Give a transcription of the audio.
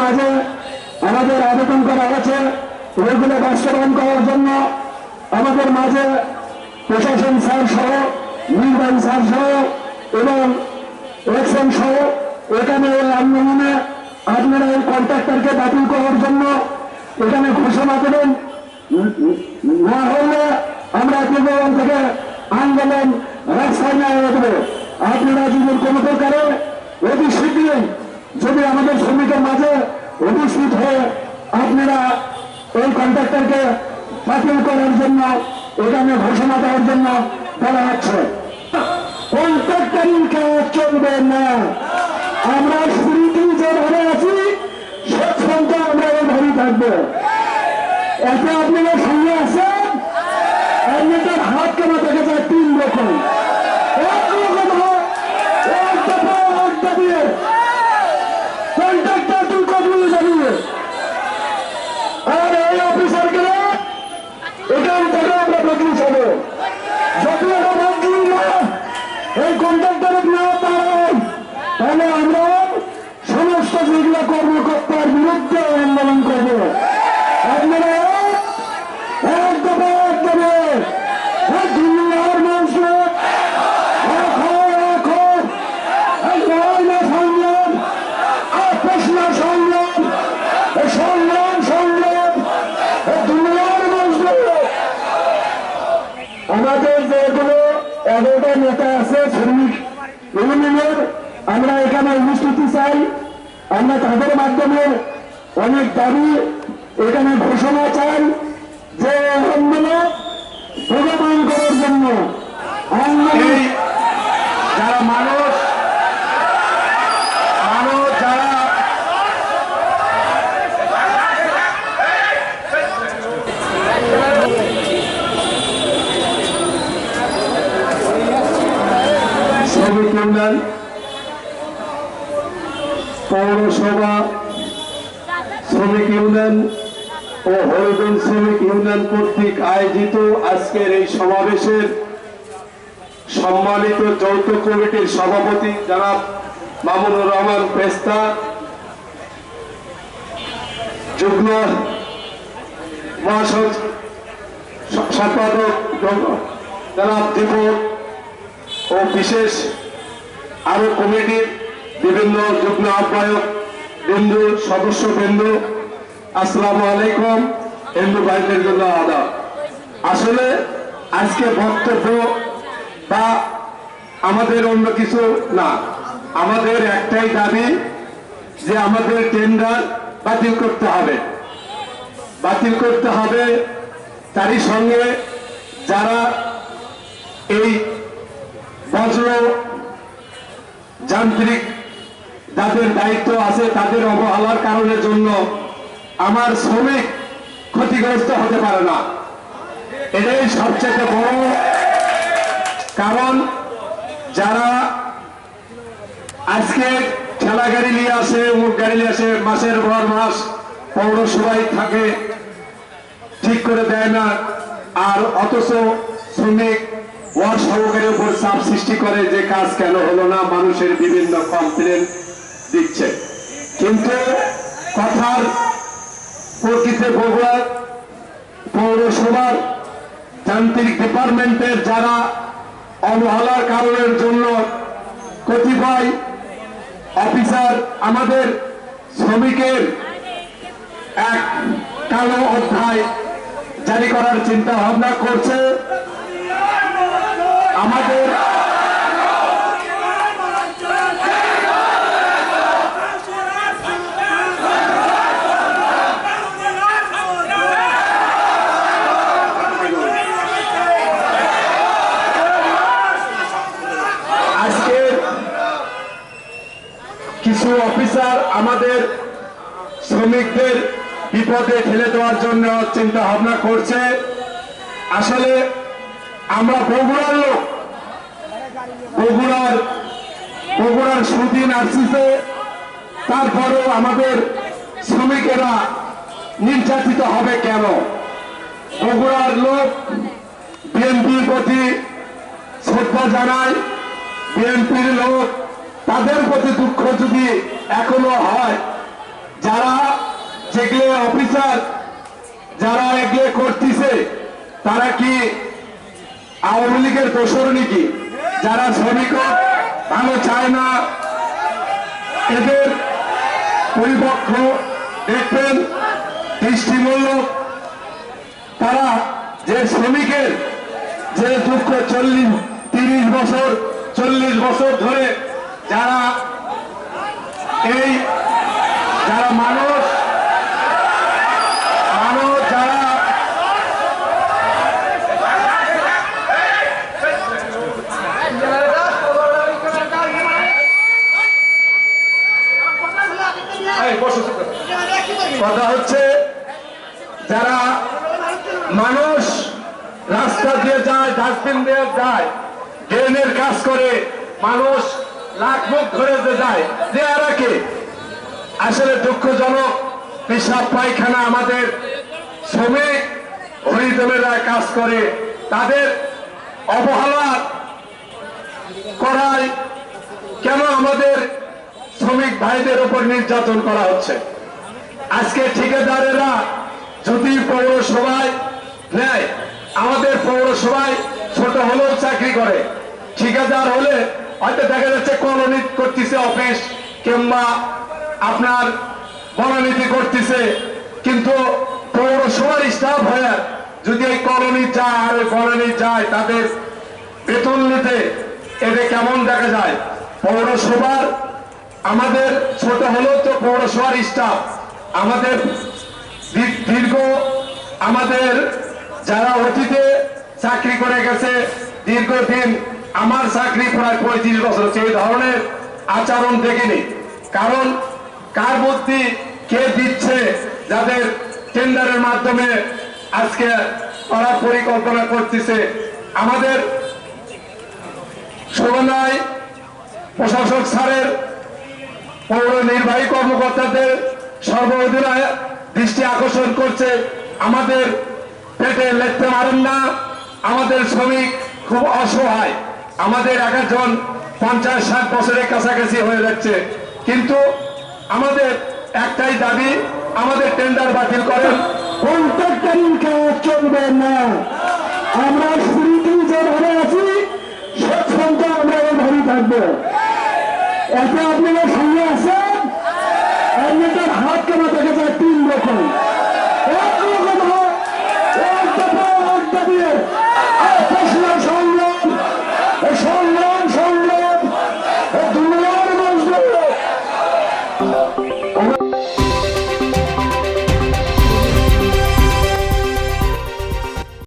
মাঝে আমাদের আবেদন করা হয়েছে ওইগুলো বাস্তবায়ন করার জন্য। আমাদের মাঝে প্রশাসন স্যার সহ, নির্বাহী স্যার সহ এবং ইলেকশন সহ এখানে এই আন্দোলনে আপনারা এই কন্ট্রাক্টরকে বাতিল করার জন্য এখানে ঘোষণা দেবেন না হলে আমরা পূর্ববঙ্গ থেকে আন্দোলন রাস্তায় না দেবো। আপনারা যদি কোনো প্রকারে অতি শীঘ্রই যদি আমাদের শ্রমিকের মাঝে উপস্থিত হয়ে আপনারা এই কন্ট্রাক্টরকে বাতিল করার জন্য এখানে ঘোষণা দেওয়ার জন্য বলা হচ্ছে কন্ট্রাক্টারিং কাজ চলবে না। আমরা শুরুতেই যেভাবে আছি পর্যন্ত আমরা এইভাবেই থাকব। এতে আপনারা সঙ্গে আছেন আপনাদের হাত কেন দেখা যায় তিন রকম এক রকম হয় এক দফা এক দাবিয়ে কন্ট্রাক্টর তুই কতগুলো জানিয়ে আর এই অফিসারকে এখান থেকে আমরা বদলি যাব যদি এটা বদলি না কন্ট্রাক্টরের না তাহলে আমরা সমস্ত যেগুলো কর্মকর্তার বিরুদ্ধে আন্দোলন করব। আপনারা এক দফা এক দেবে দুনিয়ার মানুষ এক এক হোক এক নয় না সংগ্রাম আপোষ না সংগ্রাম এই সংগ্রাম সংগ্রাম এই দুনিয়ার মানুষ আমাদের এগারোটা নেতা আছে শ্রমিক ইউনিয়নের, আমরা এখানে অনুষ্ঠিতি চাই। আমরা তাদের মাধ্যমে অনেক দাবি এখানে ঘোষণা চাই যে আন্দোলন ভগবান করার জন্য। যারা মানুষ যারা শ্রমিক ইউনিয়ন পৌরসভা, শ্রমিক ইউনিয়ন ও হরিজন শ্রমিক ইউনিয়ন কর্তৃক আয়োজিত আজকের এই সমাবেশের সম্মানিত যৌথ কমিটির সভাপতি জনাব মামুনুর রহমান পেস্তা, যুগ্ম মহাসচিব, সম্পাদক জনাব দীপক ও বিশেষ আরও কমিটির বিভিন্ন যুগ্ম আহ্বায়ক বিন্দু সদস্য বিন্দু আসসালামু আলাইকুম। হিন্দু ভাইদের জন্য আদাব আসলে আজকে বক্তব্য বা আমাদের অন্য কিছু না। আমাদের একটাই দাবি যে আমাদের টেন্ডার বাতিল করতে হবে। বাতিল করতে হবে তারই সঙ্গে যারা এই বজ্র যান্ত্রিক যাদের দায়িত্ব আছে, তাদের অবহেলার কারণের জন্য আমার শ্রমিক ক্ষতিগ্রস্ত হতে পারে না। এটাই সবচেয়ে বড় কারণ যারা আজকে ঠেলা গাড়ি নিয়ে আসে মুখ গাড়ি নিয়ে আসে, মাসের পর মাস পৌরসভায় থাকে, ঠিক করে দেয় না, আর অথচ শ্রমিক ওয়ার্ড সহকারীর উপর চাপ সৃষ্টি করে যে কাজ কেন হলো না, মানুষের বিভিন্ন কমপ্লেন দিচ্ছে। কিন্তু কথার প্রকৃতি বগুড়া পৌরসভার যান্ত্রিক ডিপার্টমেন্টের যারা অবহেলার কারণের জন্য কতিপয় অফিসার আমাদের শ্রমিকের এক কালো অধ্যায় জারি করার চিন্তা ভাবনা করছে। আমাদের কিছু অফিসার আমাদের শ্রমিকদের বিপদে ঠেলে দেওয়ার জন্য চিন্তা ভাবনা করছে। আসলে আমরা বগুড়ার লোক। বগুড়ার বগুড়ার সুদিন আসছে তারপরেও আমাদের শ্রমিকেরা নির্যাতিত হবে কেন? বগুড়ার লোক বিএনপির প্রতি শ্রদ্ধা জানায়। বিএনপির লোক তাদের প্রতি দুঃখ যদি এখনও হয়, যারা যেগুলো অফিসার যারা এগুলো করতেছে, তারা কি আওয়ামী লীগের দোষর নাকি? যারা শ্রমিক ভালো চায় না, এদের পরিপক্ষ দেখবেন দৃষ্টিমূলক তারা যে শ্রমিকের যে দুঃখ চল্লিশ, তিরিশ বছর, চল্লিশ বছর ধরে যারা এই, যারা মানুষ মানুষ যারা কথা হচ্ছে, যারা মানুষ রাস্তা দিয়ে যায়, ডাস্টবিন দিয়ে যায়, ড্রেনের কাজ করে, মানুষ লাখ মুখ ধরে যে যায়, যে এরা কে? আসলে দুঃখজনক, পেশাব পায়খানা আমাদের শ্রমিক হরিদমেরা কাজ করে। তাদের অবহেলা করায় কেন আমাদের শ্রমিক ভাইদের উপর নির্যাতন করা হচ্ছে? আজকে ঠিকাদারেরা যদি পৌরসভায় নেয়, আমাদের পৌরসভায় ছোট হলেও চাকরি করে। ঠিকাদার হলে হয়তো দেখা যাচ্ছে কলোনি করতেছে অফিস কিংবা আপনার বনানীতি করতেছে, কিন্তু পৌরসভার স্টাফ হয়ে যদি এই কলোনি যায়, আর ওই কলোনি যায়, তাদের বেতন নিতে এটা কেমন দেখা যায়? পৌরসভার আমাদের ছোট হলেও তো পৌরসভার স্টাফ আমাদের দীর্ঘ আমাদের যারা অতীতে চাকরি করে গেছে, দীর্ঘদিন আমার চাকরি প্রায় পঁয়ত্রিশ বছর হচ্ছে এই ধরনের আচরণ দেখিনি। কারণ কার বুদ্ধি কে দিচ্ছে, যাদের টেন্ডারের মাধ্যমে আজকে করার পরিকল্পনা করতেছে, আমাদের সমন্বয় প্রশাসক স্যারের পৌর নির্বাহী কর্মকর্তাদের সর্বদিনায় দৃষ্টি আকর্ষণ করছে, আমাদের পেটে লেখতে পারেন না, আমাদের শ্রমিক খুব অসহায়। আমাদের এক একজন পঞ্চাশ ষাট বছরের কাছাকাছি হয়ে যাচ্ছে। কিন্তু আমাদের একটাই দাবি, আমাদের টেন্ডার বাতিল করেন। চলবে না। আমরা যেভাবে আছি আমরা থাকব। আপনারা সঙ্গে আছেন আপনাদের হাত কেন দেখা যায় তিন রকম। সহ